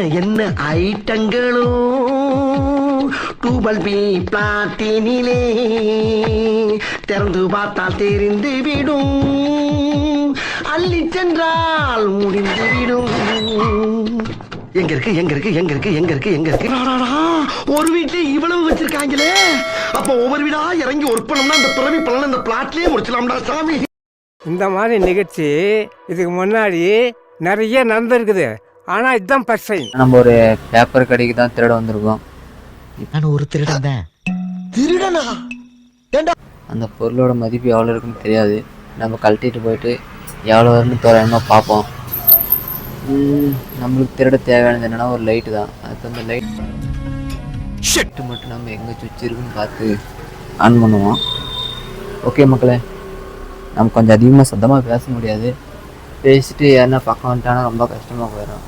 என்ன ஐட்டங்களோ? டூபல் பி பிளாட்டினிலே திறந்து பார்த்தால் தெரிந்து விடும். அள்ளி சென்றால் முடிந்து விடும். எங்க இருக்கு எங்க இருக்கு எங்க இருக்கு எங்க இருக்கு எங்க இருக்கு? ஒரு வீட்லயே இவ்வளவு வச்சிருக்காங்களே. அப்ப ஒவ்வொரு வீடா இறங்கி ஒர்க் பண்ணோம்னா அந்த பிறவி பலன் அந்த பிளாட்லயே முடிச்சலாம்டா சாமி. இந்த மாதிரி நிகழ்ச்சி இதுக்கு முன்னாடி நிறைய நடந்திருக்குது. ஆனால் இதுதான் டைம் நம்ம ஒரு பேப்பர் கடைக்கு தான் திருட வந்திருக்கோம். நான் ஒரு திருடன் தான். திருடனா? அந்த பொருளோட மதிப்பு எவ்வளோ இருக்குன்னு தெரியாது. நம்ம கழட்டிட்டு போயிட்டு எவ்வளோ வரும்னு தோராயமாக பார்ப்போம். ம், நம்மளுக்கு திருட தேவையானது என்னன்னா ஒரு லைட்டு தான். அதுக்கு அந்த லைட் ஷெட்டு மட்டும் நம்ம எங்கே சுவிட்ச் இருக்குன்னு பார்த்து ஆன் பண்ணுவோம். ஓகே மக்களே நம்ம கொஞ்சம் அதிகமாக சத்தமாக பேச முடியாது. பேசிட்டு யாருன்னா பக்கம் வந்துட்டானா ரொம்ப கஷ்டமாக போயிடும்.